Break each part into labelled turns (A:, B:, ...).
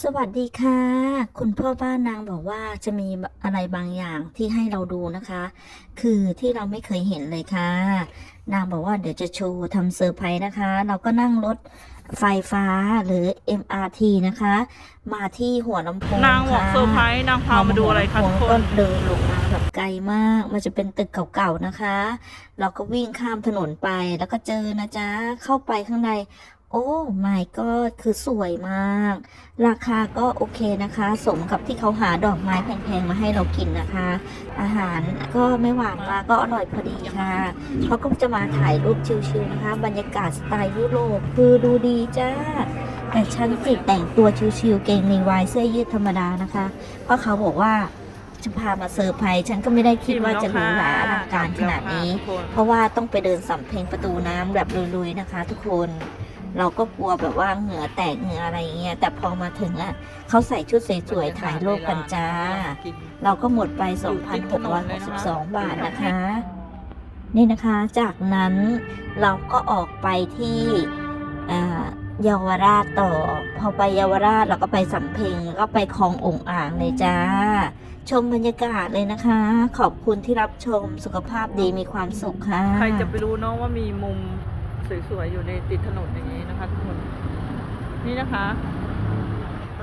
A: สวัสดีค่ะ คุณพ่อบ้านนางบอกว่าจะมีอะไรบางอย่างที่ให้เราดูนะคะ คือที่เราไม่เคยเห็นเลยค่ะ นางบอกว่าเดี๋ยวจะโชว์ทำเซอร์ไพรส์นะคะ เราก็นั่งรถไฟฟ้าหรือ MRT นะคะ มาที่หัวลำโพง
B: นางบอก
A: ค่ะ
B: เซอร์ไพรส์นางพามาดูอะไรคะทุกค
A: ก็
B: น
A: เดินลงมาแบบไกลมาก มันจะเป็นตึกเก่าๆนะคะ เราก็วิ่งข้ามถนนไปแล้วก็เจอนะจ๊ะ เข้าไปข้างใน โอ้ my god คือสวยมาก ราคาก็โอเคนะคะ สมกับที่เขาหาดอกไม้แพงๆมาให้เรากินนะคะ อาหารก็ไม่หวานมากก็อร่อยพอดีค่ะเขาก็จะมาถ่ายรูปชิลๆนะคะ บรรยากาศสไตล์ยุโรปคือดูดีจ้าแต่ฉันสิแต่งตัวชิลๆเกงในวายเสื้อยืดธรรมดานะคะ เพราะเขาบอกว่าจะพามาเซอร์ไพรส์ฉันก็ไม่ได้คิดว่าจะหรูหราอลังการขนาดนี้ เพราะว่าต้องไปเดินสำเพ็งประตูน้ำแบบลุยๆนะคะ ทุกคน เราก็กลัวแบบว่าเหงื่อแตกเหงื่ออะไรเงี้ยแต่พอมาถึงอะเขาใส่ชุดสวยๆถ่ายรูปกันจ้า เราก็หมดไป 2,662 บาทนะคะ นี่นะคะจากนั้นเราก็ออกไปที่อ่าเยาวราชต่อ พอไปเยาวราชเราก็ไปสำเพ็งแล้วก็ไปคลององอ่างเลยจ้า ชมบรรยากาศเลยนะคะ ขอบคุณที่รับชมสุขภาพดีมีความสุขค่ะ
B: ใครจะไปรู้เนาะว่ามีมุม สวยๆ อยู่ในติดถนนอย่างนี้นะคะทุกคน นี่นะคะ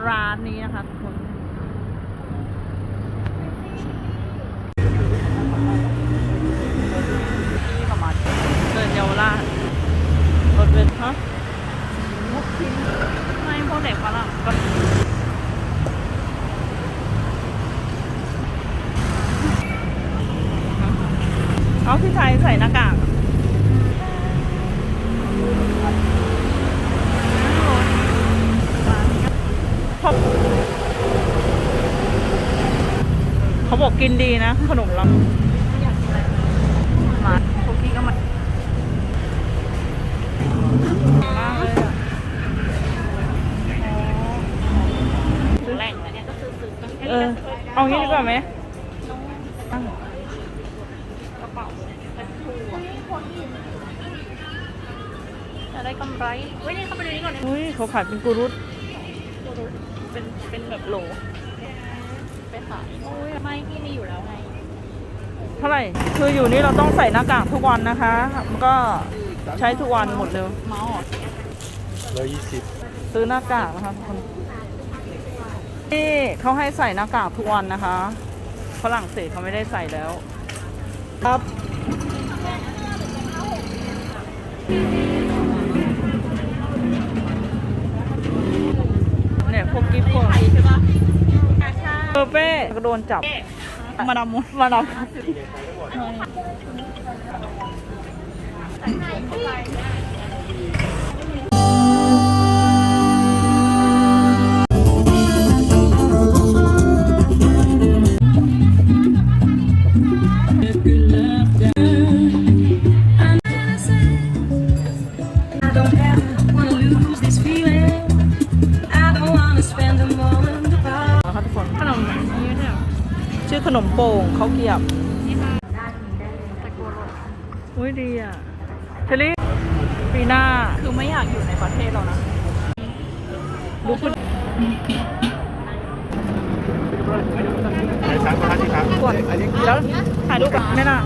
B: ร้านนี้นะคะทุกคนนี่ประมาณเดินเยาวราชรถเบนซ์ฮะไม่พวกเด็กฝรั่งก็เอาพี่ชายใส่หน้ากาก เขาเขาบอกกินดีนะ ขนมลำมาพวกพี่ก็มามาเลยอะแหล่งเนี่ยก็ซื้อเออ เอางี้ดีกว่าไหม
C: จะได้กำไรเว้ยนี่เข้าไปดูนี่ก่อน
B: อุ้ยเขาขายเป็นกูรุต
C: เป็นเป็นแบบโหลไปขายโอ้ยไม่พี่มีอยู่แล้วไง
B: เท่าไหร่ คืออยู่นี่เราต้องใส่หน้ากากทุกวันนะคะ มันก็ใช้ทุกวันหมดเลย
C: เมาส์เหรอ
D: ร้อยยี่สิบ
B: ซื้อหน้ากากนะคะทุกคนนี่เขาให้ใส่หน้ากากทุกวันนะคะฝรั่งเศสเขาไม่ได้ใส่แล้ว ครับ เนี่ย พวกกิ๊บพวก
C: ใช่ปะ
B: เออเป้ก็โดนจับ มาดามมุมาดาม นมโป่งเขาวเกรียบ
C: แต่กลัวรถ
B: อุ้ยดีอะเทลลี่ปีหน้า
C: คือไม่อยากอยู่ในประเทศเรานะ
B: ดูคุณ
D: ไปสามคนที่ครับ
B: ก่อนแล้วถ่ายรูปกับแม่น่ะ